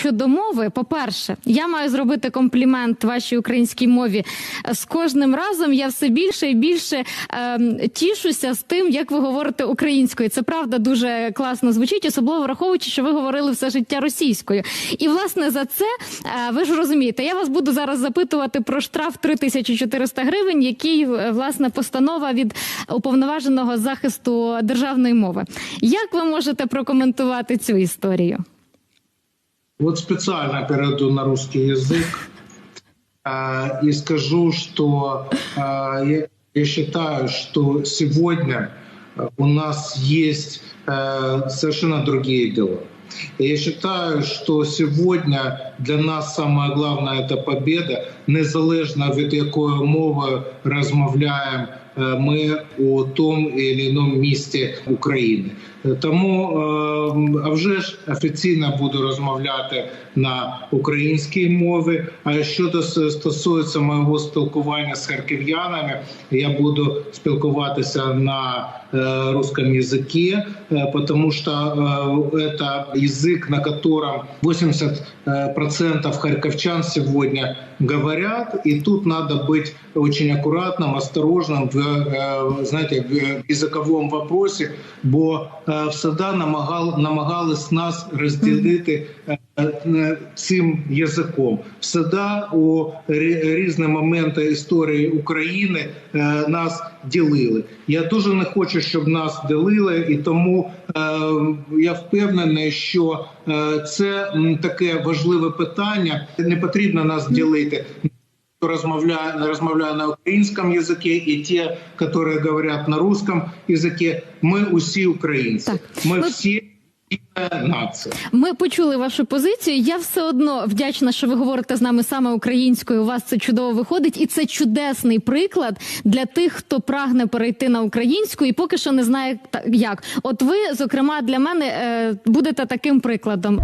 Щодо мови, по-перше, я маю зробити комплімент вашій українській мові. З кожним разом я все більше і більше ем, тішуся з тим, як ви говорите українською. Це правда дуже класно звучить, особливо враховуючи, що ви говорили все життя російською. І власне за це е, ви ж розумієте, я вас буду зараз запитувати про штраф 3400 гривень, який е, власне постанова від уповноваженого захисту державної мови. Як ви можете прокоментувати цю історію? Вот специально перейду на русский язык э, и скажу, что э, я, считаю, что сегодня у нас есть э, совершенно другие дела. И я считаю, что сегодня для нас самое главное это победа, незалежно від якої мови розмовляємо е, ми у тому или іному місті України. Тому е, а вже ж офіційно буду розмовляти на українській мові. А що стосується моєго спілкування з харків'янами, я буду спілкуватися на э, русском языке, э, потому что э, это язык, на котором 80% харьковчан сегодня говорят, и тут надо быть очень аккуратным, осторожным в, э, знаете, в языковом вопросе, бо е, всегда намагали, намагались нас розділити е, е, цим язиком. Всегда у різні моменти історії України е, нас ділили. Я дуже не хочу, щоб нас ділили, і тому е, я впевнений, що е, це таке важливе питання. Не потрібно нас ділити. Розмовляє, розмовляє на українському язикі, і ті, які говорять на русском язикі, ми усі українці. Так. Ми всі Ми почули вашу позицію. Я все одно вдячна, що ви говорите з нами саме українською. У вас це чудово виходить, і це чудесний приклад для тих, хто прагне перейти на українську і поки що не знає як. От ви, зокрема, для мене е, будете таким прикладом.